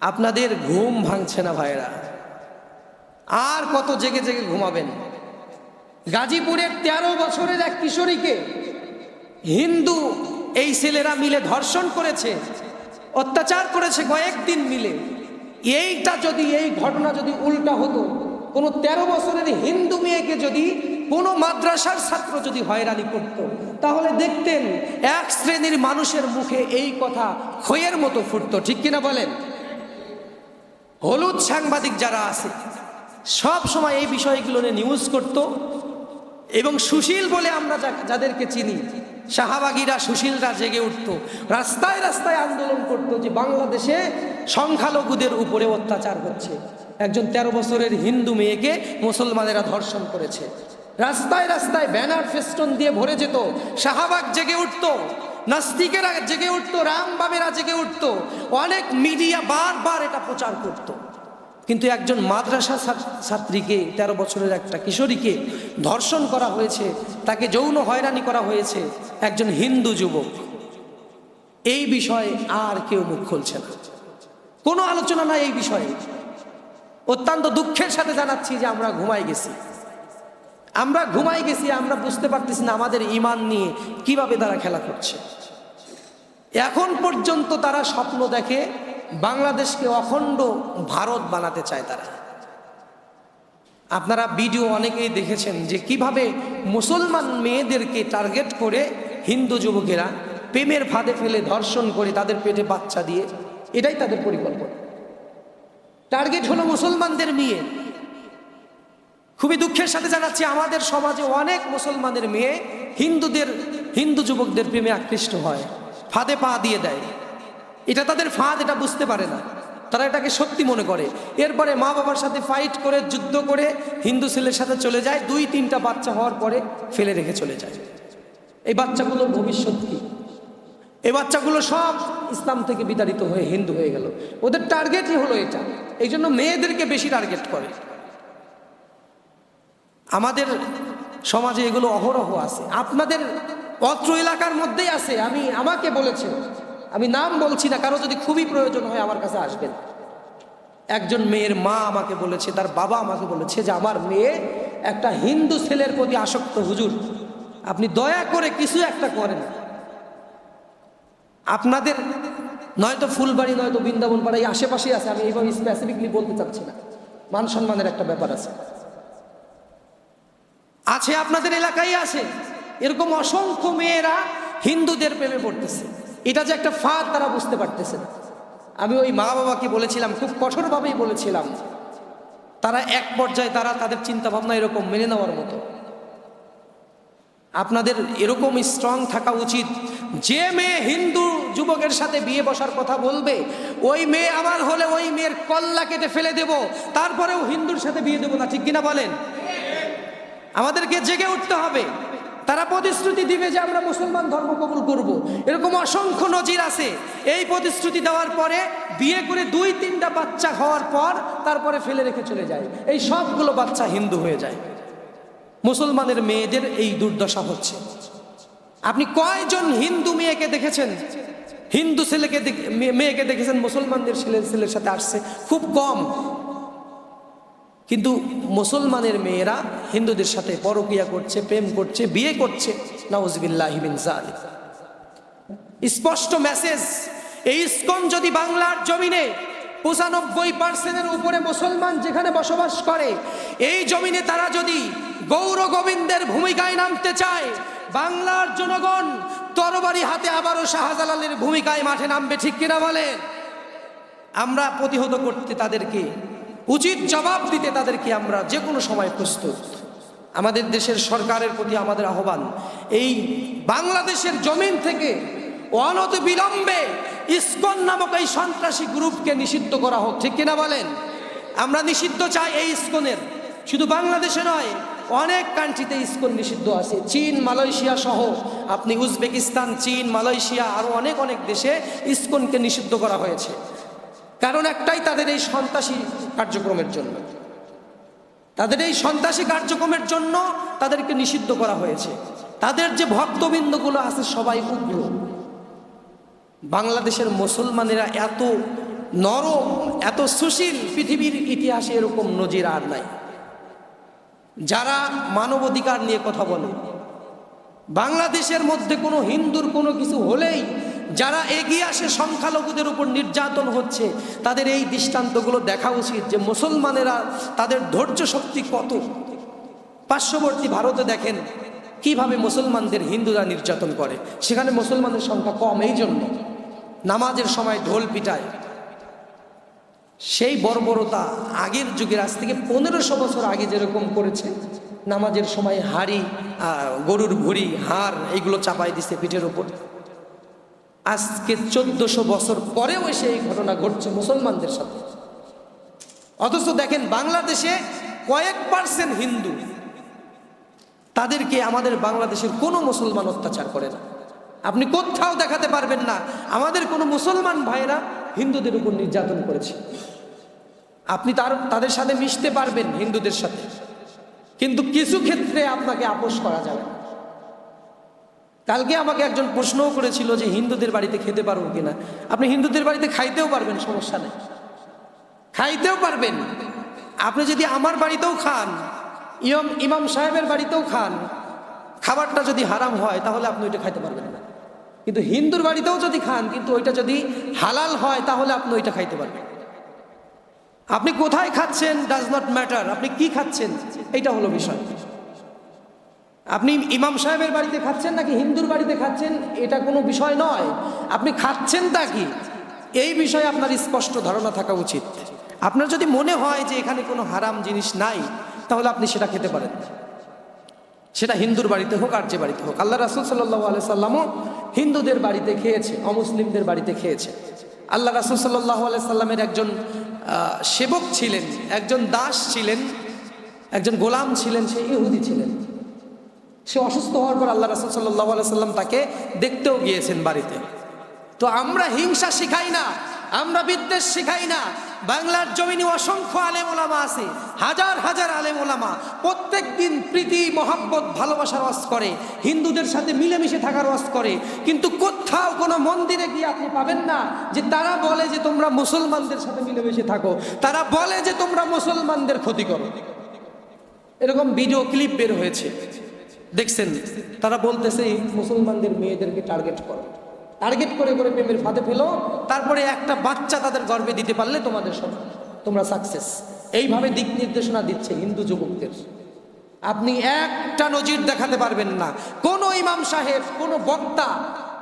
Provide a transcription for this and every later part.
আপনাদের ঘুম ভাঙছে না ভাইরা আর কত জেগে জেগে ঘুমাবেন। গাজীপুরের তেরো বছরের এক কিশোরীকে হিন্দু এই ছেলেরা মিলে ধর্ষণ করেছে, অত্যাচার করেছে কয়েকদিন মিলে। এইটা যদি, এই ঘটনা যদি উল্টা হতো, কোনো তেরো বছরের হিন্দু মেয়েকে যদি কোনো মাদ্রাসার ছাত্র যদি হয়রানি করত, তাহলে দেখতেন এক শ্রেণির মানুষের মুখে এই কথা খয়ের মতো ফুটতো, ঠিক কিনা বলেন? হলুদ সাংবাদিক যারা আছে, সব সময় এই বিষয়গুলো নিয়ে নিউজ করত। এবং সুশীল বলে আমরা যাদেরকে চিনি, শাহবাগীরা সুশীলরা জেগে উঠত, রাস্তায় রাস্তায় আন্দোলন করত যে বাংলাদেশে সংখ্যালঘুদের উপরে অত্যাচার হচ্ছে। একজন তেরো বছরের হিন্দু মেয়েকে মুসলমানেরা ধর্ষণ করেছে। রাস্তায় রাস্তায় ব্যানার ফেস্টন দিয়ে ভরে যেত, শাহাবাগ জেগে উঠত। নাস্তিকেরা জেগে উঠত রামবামেরা জেগে উঠত, অনেক মিডিয়া বারবার এটা প্রচার করত। কিন্তু একজন মাদ্রাসা ছাত্রীকে, তেরো বছরের একটা কিশোরীকে ধর্ষণ করা হয়েছে, তাকে যৌন হয়রানি করা হয়েছে একজন হিন্দু যুবক। এই বিষয়ে আর কেউ মুখ খুলছে না। কোনো আলোচনা নাই এই বিষয়ে। অত্যন্ত দুঃখের সাথে জানাচ্ছি যে আমরা ঘুমাই গেছি। আমরা ঘুমাই গেছি, আমরা বুঝতে পারতেছি না আমাদের ইমান নিয়ে কীভাবে তারা খেলা করছে। এখন পর্যন্ত তারা স্বপ্ন দেখে বাংলাদেশকে অখণ্ড ভারত বানাতে চায় তারা। আপনারা ভিডিও অনেকেই দেখেছেন যে কীভাবে মুসলমান মেয়েদেরকে টার্গেট করে হিন্দু যুবকেরা প্রেমের ফাঁদে ফেলে ধর্ষণ করে তাদের পেটে বাচ্চা দিয়ে, এটাই তাদের পরিকল্পনা। টার্গেট হলো মুসলমানদের মেয়ে খুবই দুঃখের সাথে জানাচ্ছি, আমাদের সমাজে অনেক মুসলমানের মেয়ে হিন্দুদের, হিন্দু যুবকদের প্রেমে আকৃষ্ট হয়, ফাঁদে পা দিয়ে দেয়। এটা তাদের ফাঁদ, এটা বুঝতে পারে না। তারা এটাকে সত্যি মনে করে। এরপরে মা বাবার সাথে ফাইট করে, যুদ্ধ করে হিন্দু ছেলের সাথে চলে যায়, দুই, তিনটা বাচ্চা হওয়ার পরে ফেলে রেখে চলে যায়। এই বাচ্চাগুলো ভবিষ্যৎ কি? এই বাচ্চাগুলো সব ইসলাম থেকে বিতাড়িত হয়ে হিন্দু হয়ে গেল। ওদের টার্গেটই হলো এটা। এই জন্য মেয়েদেরকে বেশি টার্গেট করে। আমাদের সমাজে এগুলো অহরহ আছে। আপনাদের অত্র এলাকার মধ্যেই আছে। আমি, আমাকে বলেছে। আমি নাম বলছি না, কারও যদি খুবই প্রয়োজন হয় আমার কাছে আসবেন। একজন মেয়ের মা আমাকে বলেছে, তার বাবা আমাকে বলেছে যে আমার মেয়ে একটা হিন্দু ছেলের প্রতি আসক্ত, হুজুর, আপনি দয়া করে কিছু একটা করেন। আপনাদের নয়তো ফুলবাড়ি, নয়তো বৃন্দাবন পাড়া এই আশেপাশেই আছে, আমি এইভাবে স্পেসিফিকলি বলতে চাচ্ছি না। মান সম্মানের একটা ব্যাপার আছে। আছে, আপনাদের এলাকায় আছে। এরকম অসংখ্য মেয়েরা হিন্দুদের প্রেমে পড়তেছে। এটা যে একটা ফাঁদ তারা বুঝতে পারতেছে আমি ওই মা বাবাকে বলেছিলাম, খুব কঠোরভাবেই বলেছিলাম, তারা এক পর্যায়ে তারা তাদের চিন্তা ভাবনা এরকম মেনে নেওয়ার মতো। আপনাদের এরকম স্ট্রং থাকা উচিত। যে মেয়ে হিন্দু যুবকের সাথে বিয়ে বসার কথা বলবে, ওই মেয়ে আমার হলে ওই মেয়ের কল্লা কেটে ফেলে দেব, তারপরেও হিন্দুর সাথে বিয়ে দেবো না, ঠিক কিনা বলেন? আমাদেরকে জেগে উঠতে হবে। তারা প্রতিশ্রুতি দিবে যে আমরা মুসলমান ধর্ম কবুল করব। এরকম অসংখ্য নজির আছে। এই প্রতিশ্রুতি দেওয়ার পরে বিয়ে করে দুই, তিনটা বাচ্চা হওয়ার পর তারপরে ফেলে রেখে চলে যায়। এই সবগুলো বাচ্চা হিন্দু হয়ে যায়। মুসলমানের মেয়েদের এই দুর্দশা হচ্ছে। আপনি কয়জন হিন্দু মেয়েকে দেখেছেন? হিন্দু ছেলেকে মেয়েকে দেখেছেন? মুসলমানদের ছেলে ছেলের সাথে আসছে। খুব কম। কিন্তু মুসলমানের মেয়েরা হিন্দুদের সাথে পরকিয়া করছে, প্রেম করছে, বিয়ে করছে নওয়াজবিল্লাহিবিন জালিম স্পষ্ট মেসেজ, এই ইস্কন যদি বাংলার জমিনে পঁচানব্বই পার্সেন্টের উপরে মুসলমান যেখানে বসবাস করে, এই জমিনে তারা যদি গৌর গোবিন্দের ভূমিকায় নামতে চায়, বাংলার জনগণ তরবারি হাতে আবারও শাহজালালের ভূমিকায় মাঠে নামবে, ঠিক কিনা বলেন? আমরা প্রতিহত করতে তাদেরকে উচিত জবাব দিতে তাদেরকে আমরা যে কোনো সময় প্রস্তুত। আমাদের দেশের সরকারের প্রতি আমাদের আহ্বান, এই বাংলাদেশের জমিন থেকে অনত বিলম্বে ইসকন নামক এই সন্ত্রাসী গ্রুপকে নিষিদ্ধ করা হোক, ঠিক কিনা বলেন? আমরা নিষিদ্ধ চাই এই ইসকনের। শুধু বাংলাদেশে নয়, অনেক কান্ট্রিতে ইসকন নিষিদ্ধ আছে। চীন, মালয়েশিয়া সহ, আপনি উজবেকিস্তান, চীন, মালয়েশিয়া আরও অনেক অনেক দেশে ইসকনকে নিষিদ্ধ করা হয়েছে। কারণ একটাই তাদের এই সন্ত্রাসী কার্যক্রমের জন্য। তাদের এই সন্ত্রাসী কার্যক্রমের জন্য তাদেরকে নিষিদ্ধ করা হয়েছে। তাদের যে ভক্তবৃন্দগুলো আছে সবাই উগ্র। বাংলাদেশের মুসলমানেরা এত নরম এত সুশীল, পৃথিবীর ইতিহাসে এরকম নজির আর নাই। যারা মানবাধিকার নিয়ে কথা বলে, বাংলাদেশের মধ্যে কোনো হিন্দুর কোনো কিছু হলেই যারা এগিয়ে আসে সংখ্যালঘুদের উপর নির্যাতন হচ্ছে, তাদের এই দৃষ্টান্তগুলো দেখা উচিত যে মুসলমানেরা তাদের ধৈর্য শক্তি কত। পার্শ্ববর্তী ভারতে দেখেন কীভাবে মুসলমানদের হিন্দুরা নির্যাতন করে। সেখানে মুসলমানের সংখ্যা কম, এই জন্য নামাজের সময় ঢোল পিটায়। সেই বর্বরতা আগের যুগের, আজ থেকে পনেরোশো বছর আগে যেরকম করেছে, নামাজের সময় হাড়ি গরুর ভুড়ি, হাড়, এইগুলো চাপাই দিছে পিঠের উপর। আজকে চোদ্দশো বছর পরেও এসে এই ঘটনা ঘটছে মুসলমানদের সাথে। অথচ দেখেন বাংলাদেশে কয়েক পার্সেন্ট হিন্দু, তাদেরকে আমাদের বাংলাদেশের কোনো মুসলমান অত্যাচার করে না। আপনি কোথাও দেখাতে পারবেন না, আমাদের কোনো মুসলমান ভাইরা হিন্দুদের উপর নির্যাতন করেছে। আপনি তার, তাদের সাথে মিশতে পারবেন হিন্দুদের সাথে। কিন্তু কিছু ক্ষেত্রে আপনাকে আপোষ করা যাবে না। কালকে আমাকে একজন প্রশ্নও করেছিল যে হিন্দুদের বাড়িতে খেতে পারব কিনা। আপনি হিন্দুদের বাড়িতে খাইতেও পারবেন, সমস্যা নেই। খাইতেও পারবেন। আপনি যদি আমার বাড়িতেও খান ইয়ম ইমাম সাহেবের বাড়িতেও খান, খাবারটা যদি হারাম হয়, তাহলে আপনি ওইটা খাইতে পারবেন না। কিন্তু হিন্দুর বাড়িতেও যদি খান, কিন্তু ওইটা যদি হালাল হয়, তাহলে আপনি ওইটা খাইতে পারবেন। আপনি কোথায় খাচ্ছেন ডাজ নট ম্যাটার আপনি কি খাচ্ছেন, এইটা হলো বিষয়। আপনি ইমাম সাহেবের বাড়িতে খাচ্ছেন নাকি হিন্দুর বাড়িতে খাচ্ছেন? এটা কোনো বিষয় নয়। আপনি খাচ্ছেন তা কি? এই বিষয়ে আপনার স্পষ্ট ধারণা থাকা উচিত। আপনার যদি মনে হয় যে এখানে কোনো হারাম জিনিস নাই, তাহলে আপনি সেটা খেতে পারেন। সেটা হিন্দুর বাড়িতে হোক, আর যে বাড়িতে হোক। আল্লাহ রাসুল সাল্লাহ আলি সাল্লামও হিন্দুদের বাড়িতে খেয়েছে, অমুসলিমদের বাড়িতে খেয়েছে। আল্লাহ রাসুল সাল্লাহ আলি সাল্লামের একজন সেবক ছিলেন, একজন দাস ছিলেন, একজন গোলাম ছিলেন, সে ইহুদি ছিলেন। সে অসুস্থ হওয়ার পর আল্লাহ রাসুল সাল্লাহ সাল্লাম তাকে দেখতেও গিয়েছেন বাড়িতে। তো আমরা হিংসা শিখাই না, আমরা বিদ্বেষ শিখাই না। বাংলার জমিনে অসংখ্য আলেম ওলামা আছে, হাজার হাজার আলেম ওলামা। প্রত্যেক দিন প্রীতি, মহাব্বত, ভালোবাসার ওয়াজ করে, হিন্দুদের সাথে মিলেমিশে থাকার ওয়াজ করে। কিন্তু কোথাও কোনো মন্দিরে গিয়ে আপনি পাবেন না যে তারা বলে যে তোমরা মুসলমানদের সাথে মিলেমিশে থাকো। তারা বলে যে তোমরা মুসলমানদের ক্ষতি করো। এরকম ভিডিও ক্লিপ বের হয়েছে। দেখছেন, তারা বলতেছে মুসলমানদের মেয়েদেরকে টার্গেট করো। টার্গেট করে করে প্রেমের ফাঁদে ফেলো, তারপরে একটা বাচ্চা তাদের গর্বে দিতে পারলে তোমাদের সব, তোমরা সাকসেস এইভাবে দিক নির্দেশনা দিচ্ছে হিন্দু যুবকদের। আপনি একটা নজির দেখাতে পারবেন না। কোন ইমাম সাহেব, কোন বক্তা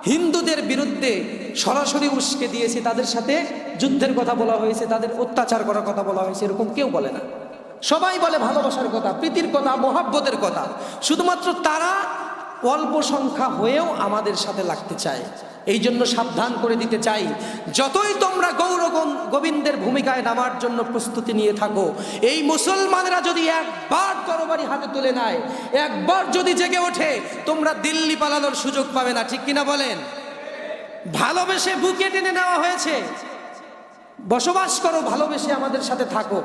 হিন্দুদের বিরুদ্ধে সরাসরি উস্কে দিয়েছে, তাদের সাথে যুদ্ধের কথা বলা হয়েছে, তাদের অত্যাচার করার কথা বলা হয়েছে, এরকম কেউ বলে না। সবাই বলে ভালোবাসার কথা, প্রীতির কথা, মহাব্বতের কথা। শুধুমাত্র তারা অল্প সংখ্যা হয়েও আমাদের সাথে লাগতে চায়। এই জন্য সাবধান করে দিতে চাই। যতই তোমরা গৌর গোবিন্দের ভূমিকায় নামার জন্য প্রস্তুতি নিয়ে থাকো, এই মুসলমানরা যদি একবার তরবারি হাতে তুলে নেয়, একবার যদি জেগে ওঠে, তোমরা দিল্লি পালানোর সুযোগ পাবে না, ঠিক কিনা বলেন? ভালোবেসে বুকে টেনে নেওয়া হয়েছে। বসবাস করো, ভালোবেসে আমাদের সাথে থাকো।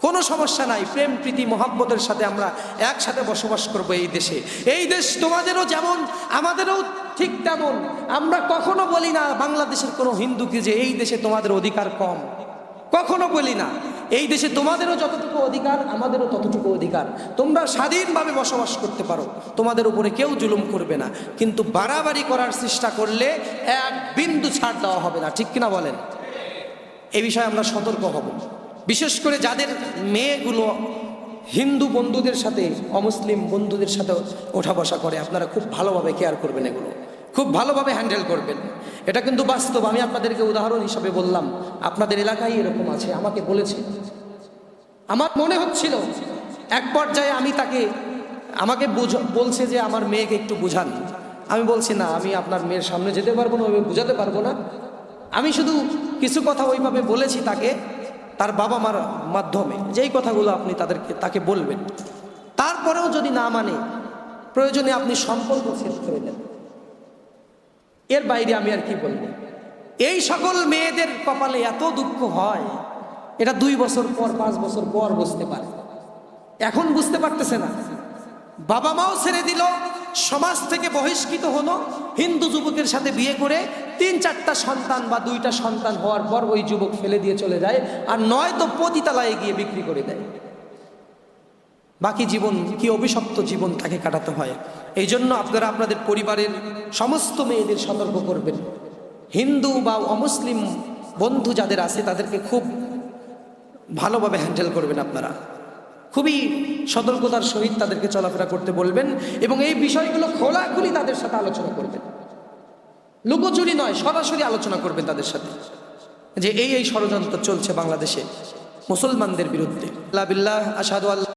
কোনো সমস্যা নাই, প্রেম, প্রীতি, মহাব্বতের সাথে আমরা একসাথে বসবাস করব এই দেশে। এই দেশ তোমাদেরও যেমন, আমাদেরও ঠিক তেমন। আমরা কখনো বলি না, বাংলাদেশের কোনো হিন্দুকে যে এই দেশে তোমাদের অধিকার কম। কখনো বলি না। এই দেশে তোমাদেরও যতটুকু অধিকার, আমাদেরও ততটুকু অধিকার। তোমরা স্বাধীনভাবে বসবাস করতে পারো। তোমাদের উপরে কেউ জুলুম করবে না। কিন্তু বাড়াবাড়ি করার চেষ্টা করলে এক বিন্দু ছাড় দেওয়া হবে না। ঠিক কিনা বলেন? এ বিষয়ে আমরা সতর্ক হব। বিশেষ করে যাদের মেয়েগুলো হিন্দু বন্ধুদের সাথে, অমুসলিম বন্ধুদের সাথে ওঠা বসা করে, আপনারা খুব ভালোভাবে কেয়ার করবেন এগুলো। খুব ভালোভাবে হ্যান্ডেল করবেন। এটা কিন্তু বাস্তব। আমি আপনাদেরকে উদাহরণ হিসাবে বললাম, আপনাদের এলাকায় এরকম আছে, আমাকে বলেছে। আমার মনে হচ্ছিল, এক পর্যায়ে আমি তাকে, আমাকে বুঝ- বলছে যে আমার মেয়েকে একটু বুঝান। আমি বলছি, না, আমি আপনার মেয়ের সামনে যেতে পারব না, ওইভাবে বুঝাতে পারব না। আমি শুধু কিছু কথা ওইভাবে বলেছি তাকে। তার বাবা মার মাধ্যমে, যেই কথাগুলো আপনি তাদেরকে, তাকে বলবেন, তারপরেও যদি না মানে প্রয়োজনে আপনি সম্পর্ক শেষ করে দেন। এর বাইরে আমি আর কি বলব? এই সকল মেয়েদের কপালে এত দুঃখ হয়, এটা দুই বছর পর, পাঁচ বছর পর বুঝতে পারে। এখন বুঝতে পারতেছে না। বাবা মাও ছেড়ে দিল সমাজ থেকে বহিষ্কৃত হলো, হিন্দু যুবকের সাথে বিয়ে করে তিন চারটা সন্তান বা দুইটা সন্তান হওয়ার পর ওই যুবক ফেলে দিয়ে চলে যায় আর নয়তো পতিতালায় গিয়ে বিক্রি করে দেয়। বাকি জীবন, কি অভিশপ্ত জীবন তাকে কাটাতে হয়? এই জন্য আপনারা আপনাদের পরিবারের সমস্ত মেয়েদের সতর্ক করবেন। হিন্দু বা অমুসলিম বন্ধু যাদের আছে তাদেরকে খুব ভালোভাবে হ্যান্ডেল করবেন আপনারা। খুবই সতর্কতার সহিত তাদেরকে চলাফেরা করতে বলবেন এবং এই বিষয়গুলো খোলাখুলি তাদের সাথে আলোচনা করবেন। লুকোচুরি নয়, সরাসরি আলোচনা করবেন তাদের সাথে। যে এই এই ষড়যন্ত্র চলছে বাংলাদেশে মুসলমানদের বিরুদ্ধে। আল্লাহ আসাদু আল্লাহ